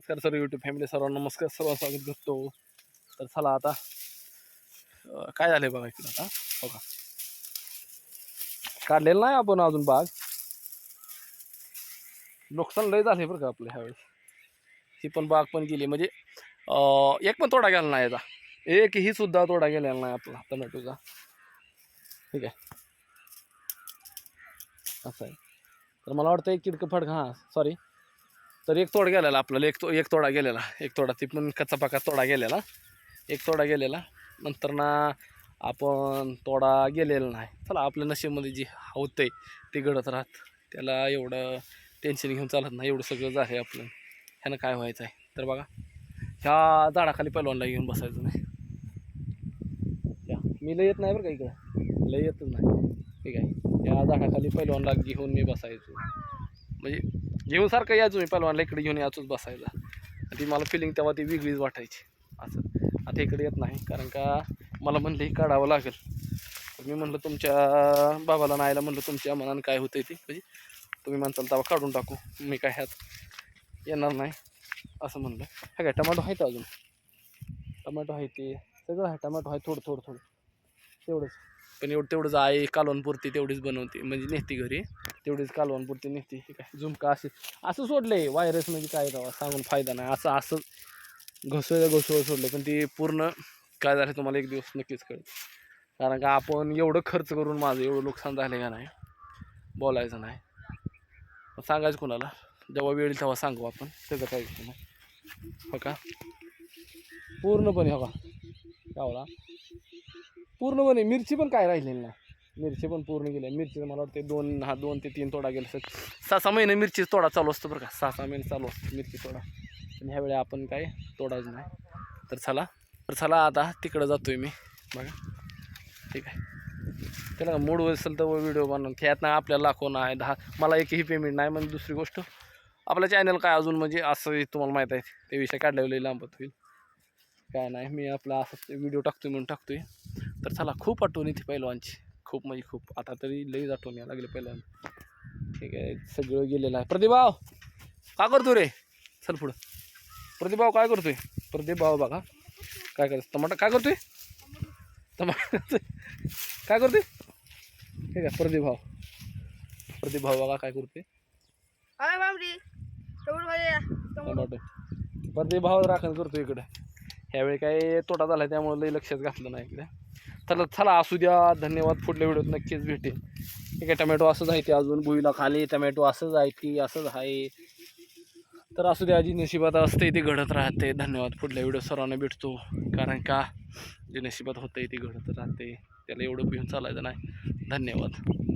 नमस्कार सर्व YouTube family सर्वांना नमस्कार. सर्व स्वागत करतो. तर चला आता काय झालंय बघा इकडं आता? हो का काढलेलं नाही आपण अजून बाग. नुकसान लय झाले बरं का आपलं ह्यावेळेस ही पण बाग पण गेली. म्हणजे एक पण तोडा गेला नाही याचा एकही सुद्धा तोडा गेलेला नाही आपला टोमॅटोचा. ठीक आहे. असं आहे. तर मला वाटतं एक किडकं फडका हां सॉरी तर एक तोड गेलेला आपल्याला एक तो एक तोडा गेलेला एक तोडा ती पण कच्चा पाका तोडा गेलेला एक तोडा गेलेला. नंतर ना आपण तोडा गेलेला नाही. चला आपल्या नशेमध्ये जी होतंय ते घडत राहत. त्याला एवढं टेन्शन घेऊन चालत नाही एवढं सगळं आहे आपलं. ह्यानं काय व्हायचं आहे तर बघा ह्या झाडाखाली पहिलवानला घेऊन बसायचं नाही. या, मी लय येत नाही बरं का इकडं. लय येतच नाही. ठीक आहे या झाडाखाली पैलवानला घेऊन मी बसायचो. म्हणजे घेऊन सारखं यायचो मी पहिलवानला इकडे घेऊन यायचोच बसायला. आणि ती मला फिलिंग तेव्हा ती वेगळीच वाटायची. असं. आता इकडे येत नाही. कारण का मला म्हणलं हे काढावं लागेल. तर मी म्हणलं तुमच्या बाबाला नायला म्हणलं तुमच्या मनानं काय होतं ते? म्हणजे तुम्ही म्हणताल तेव्हा काढून टाकू. मी काय ह्यात येणार नाही. असं म्हणलं. हा काय टमाटो आहेत अजून. टमाटो आहे ते. सगळं आहे टमाटो आहे थोडं थोडं थोडं. तेवढंच. पण एवढं तेवढंच आहे कालवणपुरती तेवढीच बनवते म्हणजे नेहती घरी. तेवढीच कालवणपुरती नेहती. काय झुमका असे असं सोडले व्हायरस म्हणजे काय तेव्हा सांगून फायदा नाही. असं असं घसळ घसळ सोडलं पण ते पूर्ण काय झालं तुम्हाला एक दिवस नक्कीच कळेल. कारण का आपण एवढं खर्च करून माझं एवढं नुकसान झालं का नाही बोलायचं नाही. सांगायचं कोणाला? जेव्हा वेळ तेव्हा सांगू आपण. त्याचं काय नाही. हो का? पूर्णपणे हो का? गावला पूर्णपणे मिरची पण काय राहिलेली नाही. मिरची पण पूर्ण गेली. मिरची मला वाटते दोन हा दोन ते तीन तोडा गेले सर सहा सहा महिने मिरची तोडा चालू असतो बरं का. सहा सहा महिने चालू असतो मिरची तोडा. पण ह्यावेळी आपण काय तोडाच नाही. तर चला तर चला आता तिकडं जातोय मी. बघा. ठीक आहे. त्याला मूड असेल तर व्हिडिओ बनवून ह्यात नाही आपल्याला लाखो नाही दहा. मला एकही पेमेंट नाही म्हणजे दुसरी गोष्ट आपल्या चॅनल काय अजून म्हणजे असं तुम्हाला माहीत आहे. ते विषय काढल्यावर लांबत होईल. काय नाही मी आपला असं व्हिडिओ टाकतोय म्हणून टाकतोय. तर चला खूप आठवण येते पहिलवानची खूप म्हणजे खूप. आता तरी लईच आठवण यायला लागले पहिलवान ठीक आहे सगळं गेलेलं आहे. प्रदीपभाव का करतो रे? चल पुढं. प्रदीपभाव काय करतोय? प्रदीपभाव बघा. काय करतो टमाटा काय करतोय? टमाटा काय करतोय? ठीक आहे प्रदीपभाव प्रदीपभाव बघा काय करतोय. अरे बापरे तेवढं माझ्या टमाटो प्रदीपभाव राखण करतो इकडं. ह्यावेळी काय तोटा झाला त्यामुळे लई लक्षात घातलं नाही इकडे. चला चला असू द्या. धन्यवाद. पुढल्या व्हिडिओत नक्कीच भेटेल ठीक आहे टमॅटो असंच आहे ते अजून. भुईला खाली टमॅटो असंच आहे ती असंच आहे. तर असू द्या जी नशिबात असते ते घडत राहते. धन्यवाद. पुढल्या व्हिडिओ सर्वांना भेटतो. कारण का? जे नशिबात होतं ते घडत राहते. त्याला एवढं भिऊन चालायचं नाही. धन्यवाद.